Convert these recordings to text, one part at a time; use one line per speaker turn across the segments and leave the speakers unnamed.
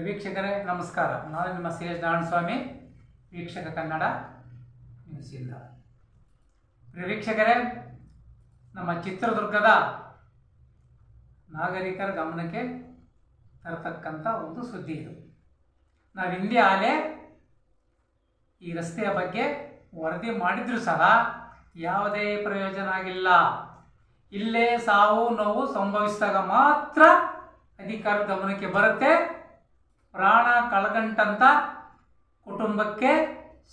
ವೀಕ್ಷಕರೇ, ನಮಸ್ಕಾರ. ನಾನು ನಿಮ್ಮ ಸಿ ಎಸ್ ನಾರಾಯಣಸ್ವಾಮಿ, ವೀಕ್ಷಕ ಕನ್ನಡ ನ್ಯೂಸಿಂದ ವೀಕ್ಷಕರೇ, ನಮ್ಮ ಚಿತ್ರದುರ್ಗದ ನಾಗರಿಕರ ಗಮನಕ್ಕೆ ತರತಕ್ಕಂಥ ಒಂದು ಸುದ್ದಿ ಇದು. ನಾವು ಹಿಂದೆ ಆಲೆ ಈ ರಸ್ತೆಯ ಬಗ್ಗೆ ವರದಿ ಮಾಡಿದರೂ ಸಹ ಯಾವುದೇ ಪ್ರಯೋಜನ ಆಗಿಲ್ಲ. ಇಲ್ಲೇ ಸಾವು ನೋವು ಸಂಭವಿಸಿದಾಗ ಮಾತ್ರ ಅಧಿಕಾರ ಗಮನಕ್ಕೆ ಬರುತ್ತೆ. ಪ್ರಾಣ ಕಳ್ಕಂಟಂತ ಕುಟುಂಬಕ್ಕೆ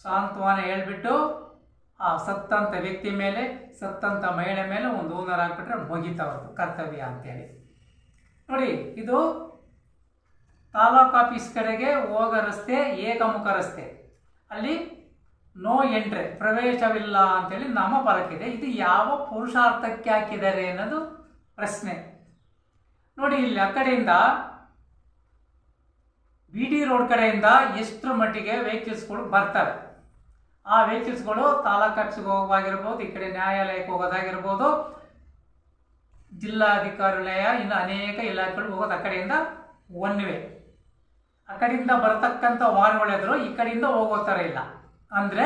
ಸಾಂತ್ವನ ಹೇಳ್ಬಿಟ್ಟು ಆ ಸತ್ತಂತ ವ್ಯಕ್ತಿ ಮೇಲೆ, ಸತ್ತಂತ ಮಹಿಳೆ ಮೇಲೆ ಒಂದು ಓನರ್ ಹಾಕ್ಬಿಟ್ರೆ ಮುಗಿತವ್ರದ್ದು ಕರ್ತವ್ಯ ಅಂತೇಳಿ. ನೋಡಿ, ಇದು ತಾಲೂಕು ಆಫೀಸ್ ಕಡೆಗೆ ಹೋಗೋ ರಸ್ತೆ, ಏಕಮುಖ ರಸ್ತೆ. ಅಲ್ಲಿ ನೋ ಎಂಟ್ರೆ, ಪ್ರವೇಶವಿಲ್ಲ ಅಂತೇಳಿ ನಾಮಫಲಕಿದೆ ಇದು ಯಾವ ಪುರುಷಾರ್ಥಕ್ಕೆ ಹಾಕಿದ್ದಾರೆ ಅನ್ನೋದು ಪ್ರಶ್ನೆ. ನೋಡಿ, ಇಲ್ಲಿ ಆ ಕಡೆಯಿಂದ ಬಿ ಡಿ ರೋಡ್ ಕಡೆಯಿಂದ ಎಷ್ಟರ ಮಟ್ಟಿಗೆ ವೆಹಿಕಲ್ಸ್ಗಳು ಬರ್ತವೆ? ಆ ವೆಹಿಕಲ್ಸ್ಗಳು ತಾಲೂಕು ಆಫೀಸ್ಗೆ ಹೋಗೋದಾಗಿರ್ಬೋದು ಈ ಕಡೆ ನ್ಯಾಯಾಲಯಕ್ಕೆ ಹೋಗೋದಾಗಿರ್ಬೋದು, ಜಿಲ್ಲಾಧಿಕಾರಿಲಯ, ಇನ್ನು ಅನೇಕ ಇಲಾಖೆಗಳು ಹೋಗೋದು ಆ ಕಡೆಯಿಂದ ಒನ್ ಆ ಕಡೆಯಿಂದ ಬರತಕ್ಕಂಥ ವಾಹನಗಳೆದ್ರು ಈ ಕಡೆಯಿಂದ ಹೋಗೋ ಥರ ಇಲ್ಲ. ಅಂದರೆ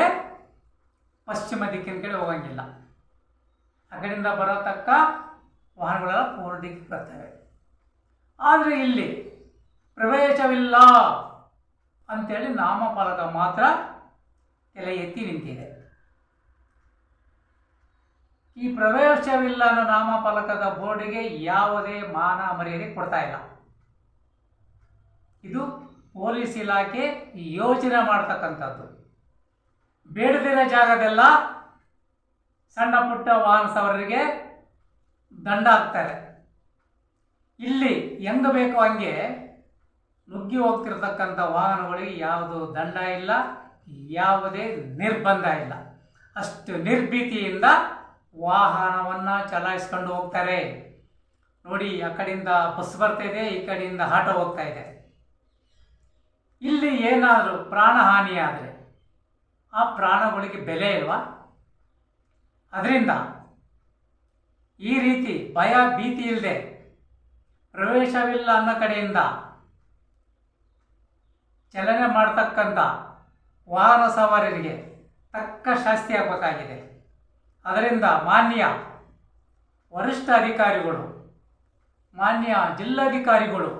ಪಶ್ಚಿಮ ದಿಕ್ಕಿನ ಕಡೆ ಹೋಗಂಗಿಲ್ಲ. ಆ ಕಡೆಯಿಂದ ಬರತಕ್ಕ ವಾಹನಗಳೆಲ್ಲ ಪೂರ್ವ ದಿಕ್ಕಿಗೆ ಬರ್ತವೆ. ಆದರೆ ಇಲ್ಲಿ ಪ್ರವೇಶವಿಲ್ಲ ಅಂತೇಳಿ ನಾಮಫಲಕ ಮಾತ್ರ ಎಲೆ ಎತ್ತಿ ನಿಂತಿದೆ. ಈ ಪ್ರವೇಶವಿಲ್ಲ ಅನ್ನೋ ನಾಮಫಲಕದ ಬೋರ್ಡಿಗೆ ಯಾವುದೇ ಮಾನ ಮರ್ಯಾದೆ ಕೊಡ್ತಾ ಇಲ್ಲ. ಇದು ಪೊಲೀಸ್ ಇಲಾಖೆ ಯೋಚನೆ ಮಾಡ್ತಕ್ಕಂಥದ್ದು. ಬೇಡದಿರೋ ಜಾಗದೆಲ್ಲ ಸಣ್ಣ ಪುಟ್ಟ ವಾಹನ ಸವಾರರಿಗೆ ದಂಡ ಹಾಕ್ತಾರೆ. ಇಲ್ಲಿ ಹೆಂಗ ಬೇಕೋ ಹಂಗೆ ನುಗ್ಗಿ ಹೋಗ್ತಿರ್ತಕ್ಕಂಥ ವಾಹನಗಳಿಗೆ ಯಾವುದು ದಂಡ ಇಲ್ಲ, ಯಾವುದೇ ನಿರ್ಬಂಧ ಇಲ್ಲ. ಅಷ್ಟು ನಿರ್ಭೀತಿಯಿಂದ ವಾಹನವನ್ನು ಚಲಾಯಿಸ್ಕೊಂಡು ಹೋಗ್ತಾರೆ. ನೋಡಿ, ಆ ಕಡೆಯಿಂದ ಬಸ್ ಬರ್ತಾ ಇದೆ, ಈ ಕಡೆಯಿಂದ ಆಟೋ ಹೋಗ್ತಾ ಇದೆ. ಇಲ್ಲಿ ಏನಾದರೂ ಪ್ರಾಣಹಾನಿ ಆದರೆ ಆ ಪ್ರಾಣಗಳಿಗೆ ಬೆಲೆ ಇಲ್ವಾ? ಅದರಿಂದ ಈ ರೀತಿ ಭಯ ಭೀತಿ ಇಲ್ಲದೆ ಪ್ರವೇಶವಿಲ್ಲ ಅನ್ನೋ ಕಡೆಯಿಂದ ಚಲನೆ ಮಾಡ್ತಕ್ಕಂಥ ವಾಹನ ಸವಾರರಿಗೆ ತಕ್ಕ ಶಾಸ್ತಿ ಆಗಬೇಕಾಗಿದೆ. ಅದರಿಂದ ಮಾನ್ಯ ವರಿಷ್ಠ ಅಧಿಕಾರಿಗಳು, ಮಾನ್ಯ ಜಿಲ್ಲಾಧಿಕಾರಿಗಳು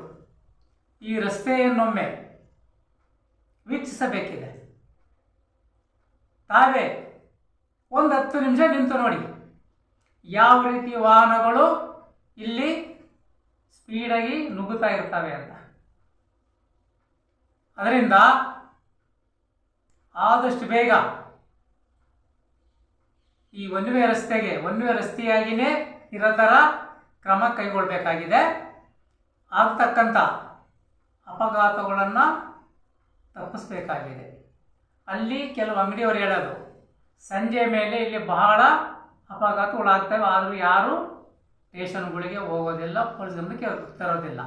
ಈ ರಸ್ತೆಯನ್ನೊಮ್ಮೆ ವೀಕ್ಷಿಸಬೇಕಿದೆ. ತಾವೇ ಒಂದು ಹತ್ತು ನಿಮಿಷ ನಿಂತು ನೋಡಿ. ಯಾವ ರೀತಿ ವಾಹನಗಳು ಇಲ್ಲಿ ಸ್ಪೀಡಾಗಿ ನುಗ್ಗುತ್ತಾ ಇರ್ತವೆ ಅಂತ. ಅದರಿಂದ ಆದಷ್ಟು ಬೇಗ ಈ ಒನ್ವೇ ರಸ್ತೆಗೆ, ಒನ್ವೇ ರಸ್ತೆಯಾಗಿಯೇ ಇರೋ ಥರ ಕ್ರಮ ಕೈಗೊಳ್ಳಬೇಕಾಗಿದೆ ಆಗ್ತಕ್ಕಂಥ ಅಪಘಾತಗಳನ್ನು ತಪ್ಪಿಸ್ಬೇಕಾಗಿದೆ. ಅಲ್ಲಿ ಕೆಲವು ಅಂಗಡಿಯವರು ಹೇಳೋದು, ಸಂಜೆ ಮೇಲೆ ಇಲ್ಲಿ ಬಹಳ ಅಪಘಾತಗಳಾಗ್ತವೆ, ಆದರೂ ಯಾರು ಸ್ಟೇಷನ್ಗಳಿಗೆ ಹೋಗೋದಿಲ್ಲ ಪೊಲೀಸ್ ಗಮನಕ್ಕೆ ತರೋದಿಲ್ಲ.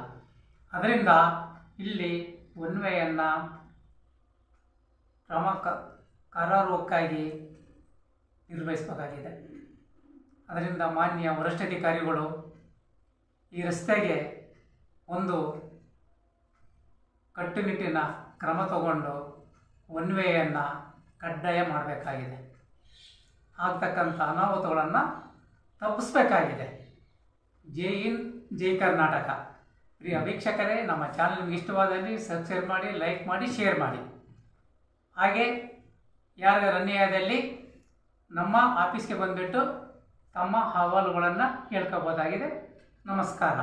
ಅದರಿಂದ ಇಲ್ಲಿ ಒನ್ವೆಯನ್ನು ಕ್ರಮ ಕರಾರುವಕ್ಕಾಗಿ ನಿರ್ವಹಿಸಬೇಕಾಗಿದೆ. ಅದರಿಂದ ಮಾನ್ಯ ವರಿಷ್ಠಾಧಿಕಾರಿಗಳು ಈ ರಸ್ತೆಗೆ ಒಂದು ಕಟ್ಟುನಿಟ್ಟಿನ ಕ್ರಮ ತಗೊಂಡು ಒನ್ವೆಯನ್ನು ಕಡ್ಡಾಯ ಮಾಡಬೇಕಾಗಿದೆ. ಆಗ್ತಕ್ಕಂಥ ಅನಾಹುತಗಳನ್ನು ತಪ್ಪಿಸ್ಬೇಕಾಗಿದೆ. ಜೈ ಇನ್ ಜೈ ಕರ್ನಾಟಕ. ಪ್ರಿಯ ವೀಕ್ಷಕರೇ, ನಮ್ಮ ಚಾನಲ್ ನಿಮ್ಗೆ ಇಷ್ಟವಾದಲ್ಲಿ ಸಬ್ಸ್ಕ್ರೈಬ್ ಮಾಡಿ ಲೈಕ್ ಮಾಡಿ ಶೇರ್ ಮಾಡಿ. ಹಾಗೆ ಯಾರ ಅನ್ಯಾಯದಲ್ಲಿ ನಮ್ಮ ಆಫೀಸ್ಗೆ ಬಂದುಬಿಟ್ಟು ತಮ್ಮ ಅಹವಾಲುಗಳನ್ನು ಕೇಳ್ಕೋಬೋದಾಗಿದೆ ನಮಸ್ಕಾರ.